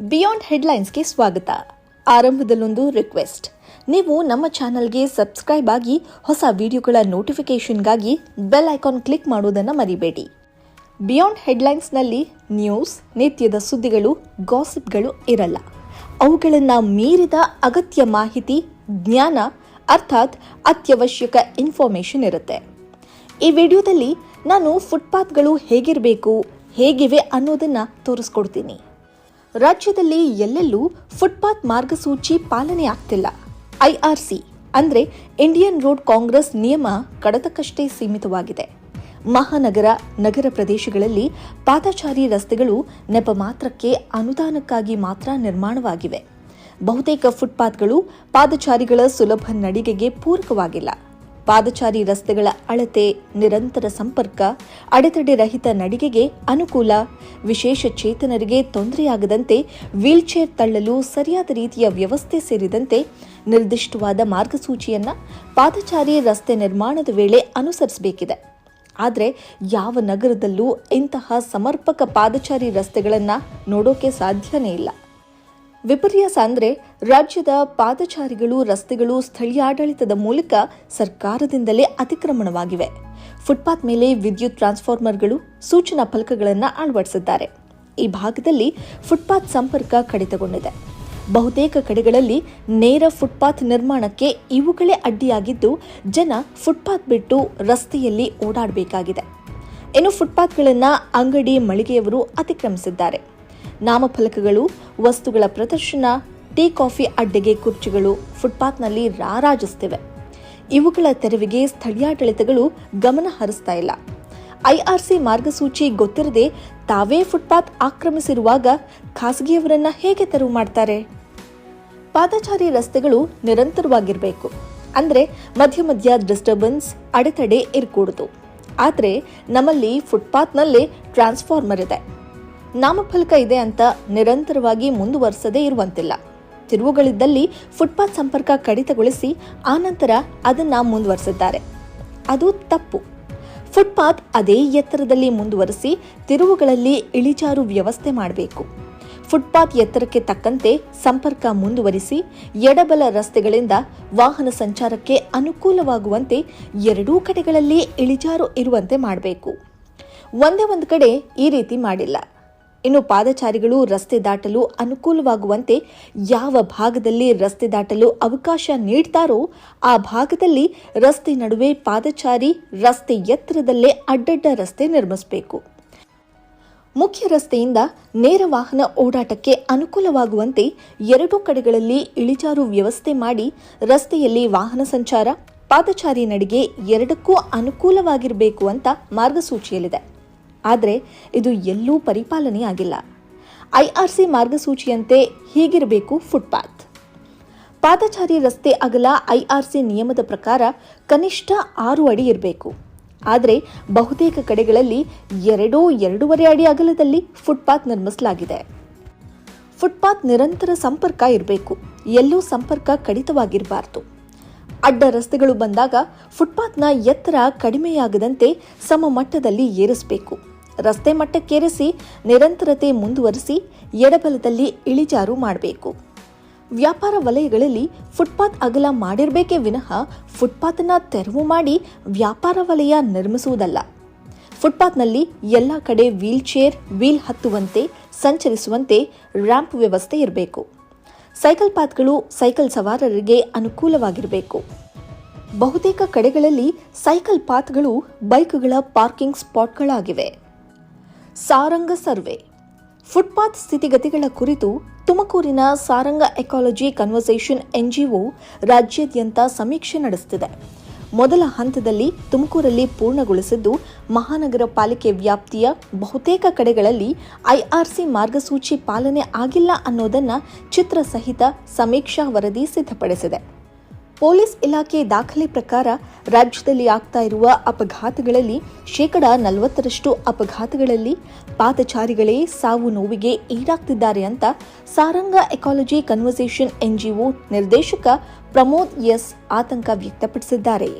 Beyond ಹೆಡ್ಲೈನ್ಸ್ಗೆ ಸ್ವಾಗತ. ಆರಂಭದಲ್ಲೊಂದು ರಿಕ್ವೆಸ್ಟ್. ನೀವು ನಮ್ಮ ಚಾನಲ್ಗೆ ಸಬ್ಸ್ಕ್ರೈಬ್ ಆಗಿ ಹೊಸ ವಿಡಿಯೋಗಳ ನೋಟಿಫಿಕೇಷನ್ಗಾಗಿ ಬೆಲ್ ಐಕಾನ್ ಕ್ಲಿಕ್ ಮಾಡುವುದನ್ನು ಮರಿಬೇಡಿ. ಬಿಯಾಂಡ್ ಹೆಡ್ಲೈನ್ಸ್ನಲ್ಲಿ ನ್ಯೂಸ್, ನಿತ್ಯದ ಸುದ್ದಿಗಳು, ಗಾಸಿಪ್ಗಳು ಇರಲ್ಲ. ಅವುಗಳನ್ನು ಮೀರಿದ ಅಗತ್ಯ ಮಾಹಿತಿ, ಜ್ಞಾನ, ಅರ್ಥಾತ್ ಅತ್ಯವಶ್ಯಕ ಇನ್ಫಾರ್ಮೇಷನ್ ಇರುತ್ತೆ. ಈ ವಿಡಿಯೋದಲ್ಲಿ ನಾನು ಫುಟ್ಪಾತ್ಗಳು ಹೇಗಿರಬೇಕು, ಹೇಗಿವೆ ಅನ್ನೋದನ್ನು ತೋರಿಸ್ಕೊಡ್ತೀನಿ. ರಾಜ್ಯದಲ್ಲಿ ಎಲ್ಲೆಲ್ಲೂ ಫುಟ್ಪಾತ್ ಮಾರ್ಗಸೂಚಿ ಪಾಲನೆ ಆಗ್ತಿಲ್ಲ ಐಆರ್ಸಿ ಅಂದರೆ ಇಂಡಿಯನ್ ರೋಡ್ ಕಾಂಗ್ರೆಸ್ ನಿಯಮ ಕಡತಕ್ಕಷ್ಟೇ ಸೀಮಿತವಾಗಿದೆ. ಮಹಾನಗರ, ನಗರ ಪ್ರದೇಶಗಳಲ್ಲಿ ಪಾದಚಾರಿ ರಸ್ತೆಗಳು ನೆಪ ಮಾತ್ರಕ್ಕೆ ಅನುದಾನಕ್ಕಾಗಿ ಮಾತ್ರ ನಿರ್ಮಾಣವಾಗಿವೆ. ಬಹುತೇಕ ಫುಟ್ಪಾತ್ಗಳು ಪಾದಚಾರಿಗಳ ಸುಲಭ ನಡಿಗೆಗೆ ಪೂರಕವಾಗಿಲ್ಲ. ಪಾದಚಾರಿ ರಸ್ತೆಗಳ ಅಳತೆ, ನಿರಂತರ ಸಂಪರ್ಕ, ಅಡೆತಡೆ ರಹಿತ ನಡಿಗೆಗೆ ಅನುಕೂಲ. ವಿಶೇಷ ಚೇತನರಿಗೆ ತೊಂದರೆಯಾಗದಂತೆ ವೀಲ್ಚೇರ್ ತಳ್ಳಲು ಸರಿಯಾದ ರೀತಿಯ ವ್ಯವಸ್ಥೆ ಸೇರಿದಂತೆ ನಿರ್ದಿಷ್ಟವಾದ ಮಾರ್ಗಸೂಚಿಯನ್ನ ಪಾದಚಾರಿ ರಸ್ತೆ ನಿರ್ಮಾಣದ ವೇಳೆ ಅನುಸರಿಸಬೇಕಿದೆ. ಆದರೆ ಯಾವ ನಗರದಲ್ಲೂ ಇಂತಹ ಸಮರ್ಪಕ ಪಾದಚಾರಿ ರಸ್ತೆಗಳನ್ನು ನೋಡೋಕೆ ಸಾಧ್ಯನೇ ಇಲ್ಲ. ವಿಪರ್ಯಾಸ ಅಂದರೆ ರಾಜ್ಯದ ಪಾದಚಾರಿಗಳು, ರಸ್ತೆಗಳು, ಸ್ಥಳೀಯಾಡಳಿತದ ಮೂಲಕ ಸರ್ಕಾರದಿಂದಲೇ ಅತಿಕ್ರಮಣವಾಗಿವೆ. ಫುಟ್ಪಾತ್ ಮೇಲೆ ವಿದ್ಯುತ್ ಟ್ರಾನ್ಸ್ಫಾರ್ಮರ್ಗಳು ಸೂಚನಾ ಫಲಕಗಳನ್ನು ಅಳವಡಿಸಿದ್ದಾರೆ. ಈ ಭಾಗದಲ್ಲಿ ಫುಟ್ಪಾತ್ ಸಂಪರ್ಕ ಕಡಿತಗೊಂಡಿದೆ. ಬಹುತೇಕ ಕಡೆಗಳಲ್ಲಿ ನೇರ ಫುಟ್ಪಾತ್ ನಿರ್ಮಾಣಕ್ಕೆ ಇವುಗಳೇ ಅಡ್ಡಿಯಾಗಿದ್ದು, ಜನ ಫುಟ್ಪಾತ್ ಬಿಟ್ಟು ರಸ್ತೆಯಲ್ಲಿ ಓಡಾಡಬೇಕಾಗಿದೆ. ಇನ್ನು ಫುಟ್ಪಾತ್ಗಳನ್ನು ಅಂಗಡಿ, ಮಳಿಗೆಯವರು ಅತಿಕ್ರಮಿಸಿದ್ದಾರೆ. ನಾಮಫಲಕಗಳು, ವಸ್ತುಗಳ ಪ್ರದರ್ಶನ, ಟೀ, ಕಾಫಿ, ಅಡ್ಡೆಗೆ ಕುರ್ಚಿಗಳು, ಫುಟ್ಪಾತ್ನಲ್ಲಿ ರಾರಾಜಿಸ್ತಿವೆ ಇವುಗಳ ತೆರವಿಗೆ ಸ್ಥಳೀಯಾಡಳಿತಗಳು ಗಮನ ಹರಿಸ್ತಾ ಇಲ್ಲ. ಐಆರ್ಸಿ ಮಾರ್ಗಸೂಚಿ ಗೊತ್ತಿರದೆ ತಾವೇ ಫುಟ್ಪಾತ್ ಆಕ್ರಮಿಸಿರುವಾಗ ಖಾಸಗಿಯವರನ್ನ ಹೇಗೆ ತೆರವು ಮಾಡ್ತಾರೆ? ಪಾದಚಾರಿ ರಸ್ತೆಗಳು ನಿರಂತರವಾಗಿರಬೇಕು. ಅಂದ್ರೆ ಮಧ್ಯ ಮಧ್ಯ ಡಿಸ್ಟರ್ಬೆನ್ಸ್ ಅಡೆತಡೆ ಇರಕೂಡದು. ಆದರೆ ನಮ್ಮಲ್ಲಿ ಫುಟ್ಪಾತ್ನಲ್ಲೇ ಟ್ರಾನ್ಸ್ಫಾರ್ಮರ್ ಇದೆ. ನಾಮಫಲಕ ಇದೆ ಅಂತ ನಿರಂತರವಾಗಿ ಮುಂದುವರಿಸದೇ ಇರುವಂತಿಲ್ಲ. ತಿರುವುಗಳಿದ್ದಲ್ಲಿ ಫುಟ್ಪಾತ್ ಸಂಪರ್ಕ ಕಡಿತಗೊಳಿಸಿ ಆನಂತರ ಅದನ್ನ ಮುಂದುವರೆಸಿದ್ದಾರೆ. ಅದು ತಪ್ಪು. ಫುಟ್ಪಾತ್ ಅದೇ ಎತ್ತರದಲ್ಲಿ ಮುಂದುವರಿಸಿ ತಿರುವುಗಳಲ್ಲಿ ಇಳಿಜಾರು ವ್ಯವಸ್ಥೆ ಮಾಡಬೇಕು. ಫುಟ್ಪಾತ್ ಎತ್ತರಕ್ಕೆ ತಕ್ಕಂತೆ ಸಂಪರ್ಕ ಮುಂದುವರಿಸಿ ಎಡಬಲ ರಸ್ತೆಗಳಿಂದ ವಾಹನ ಸಂಚಾರಕ್ಕೆ ಅನುಕೂಲವಾಗುವಂತೆ ಎರಡೂ ಕಡೆಗಳಲ್ಲಿ ಇಳಿಜಾರು ಇರುವಂತೆ ಮಾಡಬೇಕು. ಒಂದೇ ಒಂದು ಕಡೆ ಈ ರೀತಿ ಮಾಡಿಲ್ಲ. ಇನ್ನು ಪಾದಚಾರಿಗಳು ರಸ್ತೆ ದಾಟಲು ಅನುಕೂಲವಾಗುವಂತೆ ಯಾವ ಭಾಗದಲ್ಲಿ ರಸ್ತೆ ದಾಟಲು ಅವಕಾಶ ನೀಡ್ತಾರೋ ಆ ಭಾಗದಲ್ಲಿ ರಸ್ತೆ ನಡುವೆ ಪಾದಚಾರಿ ರಸ್ತೆ ಎತ್ತರದಲ್ಲೇ ಅಡ್ಡಡ್ಡ ರಸ್ತೆ ನಿರ್ಮಿಸಬೇಕು. ಮುಖ್ಯ ರಸ್ತೆಯಿಂದ ನೇರ ವಾಹನ ಓಡಾಟಕ್ಕೆ ಅನುಕೂಲವಾಗುವಂತೆ ಎರಡೂ ಕಡೆಗಳಲ್ಲಿ ಇಳಿಜಾರು ವ್ಯವಸ್ಥೆ ಮಾಡಿ ರಸ್ತೆಯಲ್ಲಿ ವಾಹನ ಸಂಚಾರ, ಪಾದಚಾರಿ ನಡಿಗೆ ಎರಡಕ್ಕೂ ಅನುಕೂಲವಾಗಿರಬೇಕು ಅಂತ ಮಾರ್ಗಸೂಚಿಯಲ್ಲಿದೆ. ಆದರೆ ಇದು ಎಲ್ಲೂ ಪರಿಪಾಲನೆ ಪರಿಪಾಲನೆಯಾಗಿಲ್ಲ ಐಆರ್ಸಿ ಮಾರ್ಗಸೂಚಿಯಂತೆ ಹೀಗಿರಬೇಕು ಫುಟ್ಪಾತ್. ಪಾದಚಾರಿ ರಸ್ತೆ ಅಗಲ ಐಆರ್ಸಿ ನಿಯಮದ ಪ್ರಕಾರ ಕನಿಷ್ಠ ಆರು ಅಡಿ ಇರಬೇಕು. ಆದರೆ ಬಹುತೇಕ ಕಡೆಗಳಲ್ಲಿ ಎರಡೂ ಎರಡೂವರೆ ಅಡಿ ಅಗಲದಲ್ಲಿ ಫುಟ್ಪಾತ್ ನಿರ್ಮಿಸಲಾಗಿದೆ. ಫುಟ್ಪಾತ್ ನಿರಂತರ ಸಂಪರ್ಕ ಇರಬೇಕು. ಎಲ್ಲೂ ಸಂಪರ್ಕ ಕಡಿತವಾಗಿರಬಾರದು. ಅಡ್ಡ ರಸ್ತೆಗಳು ಬಂದಾಗ ಫುಟ್ಪಾತ್ನ ಎತ್ತರ ಕಡಿಮೆಯಾಗದಂತೆ ಸಮ ಮಟ್ಟದಲ್ಲಿ ಏರಿಸಬೇಕು. ರಸ್ತೆ ಮಟ್ಟಕ್ಕೇರಿಸಿ ನಿರಂತರತೆ ಮುಂದುವರಿಸಿ ಎಡಬಲದಲ್ಲಿ ಇಳಿಜಾರು ಮಾಡಬೇಕು. ವ್ಯಾಪಾರ ವಲಯಗಳಲ್ಲಿ ಫುಟ್ಪಾತ್ ಅಗಲ ಮಾಡಿರಬೇಕೇ ವಿನಃ ಫುಟ್ಪಾತ್ನ ತೆರವು ಮಾಡಿ ವ್ಯಾಪಾರ ವಲಯ ನಿರ್ಮಿಸುವುದಲ್ಲ. ಫುಟ್ಪಾತ್ನಲ್ಲಿ ಎಲ್ಲ ಕಡೆ ವೀಲ್ ಚೇರ್ ವೀಲ್ ಹತ್ತುವಂತೆ, ಸಂಚರಿಸುವಂತೆ ರ್ಯಾಂಪ್ ವ್ಯವಸ್ಥೆ ಇರಬೇಕು. ಸೈಕಲ್ ಪಾತ್ಗಳು ಸೈಕಲ್ ಸವಾರರಿಗೆ ಅನುಕೂಲವಾಗಿರಬೇಕು. ಬಹುತೇಕ ಕಡೆಗಳಲ್ಲಿ ಸೈಕಲ್ ಪಾತ್ಗಳು ಬೈಕ್ಗಳ ಪಾರ್ಕಿಂಗ್ ಸ್ಪಾಟ್ಗಳಾಗಿವೆ. ಸಾರಂಗ ಸರ್ವೆ. ಫುಟ್ಪಾತ್ ಸ್ಥಿತಿಗತಿಗಳ ಕುರಿತು ತುಮಕೂರಿನ ಸಾರಂಗ ಎಕಾಲಜಿ ಕನ್ವರ್ಸೇಷನ್ ಎನ್ಜಿಒ ರಾಜ್ಯಾದ್ಯಂತ ಸಮೀಕ್ಷೆ ನಡೆಸುತ್ತಿದೆ ಮೊದಲ ಹಂತದಲ್ಲಿ ತುಮಕೂರಲ್ಲಿ ಪೂರ್ಣಗೊಳಿಸಿದ್ದು ಮಹಾನಗರ ಪಾಲಿಕೆ ವ್ಯಾಪ್ತಿಯ ಬಹುತೇಕ ಕಡೆಗಳಲ್ಲಿ ಐಆರ್ಸಿ ಮಾರ್ಗಸೂಚಿ ಪಾಲನೆ ಆಗಿಲ್ಲ ಅನ್ನೋದನ್ನು ಚಿತ್ರ ಸಹಿತ ಸಮೀಕ್ಷಾ ವರದಿ ಸಿದ್ಧಪಡಿಸಿದೆ. ಪೊಲೀಸ್ ಇಲಾಖೆ ದಾಖಲೆ ಪ್ರಕಾರ ರಾಜ್ಯದಲ್ಲಿ ಆಗ್ತಾ ಇರುವ ಅಪಘಾತಗಳಲ್ಲಿ ಶೇಕಡ ನಲವತ್ತರಷ್ಟು ಅಪಘಾತಗಳಲ್ಲಿ ಪಾದಚಾರಿಗಳೇ ಸಾವು ನೋವಿಗೆ ಈಡಾಗ್ತಿದ್ದಾರೆ ಅಂತ ಸಾರಂಗ ಎಕಾಲಜಿ ಕನ್ವರ್ಸೇಷನ್ ಎನ್ಜಿಒ ನಿರ್ದೇಶಕ ಪ್ರಮೋದ್ ಎಸ್ ಆತಂಕ ವ್ಯಕ್ತಪಡಿಸಿದ್ದಾರೆ.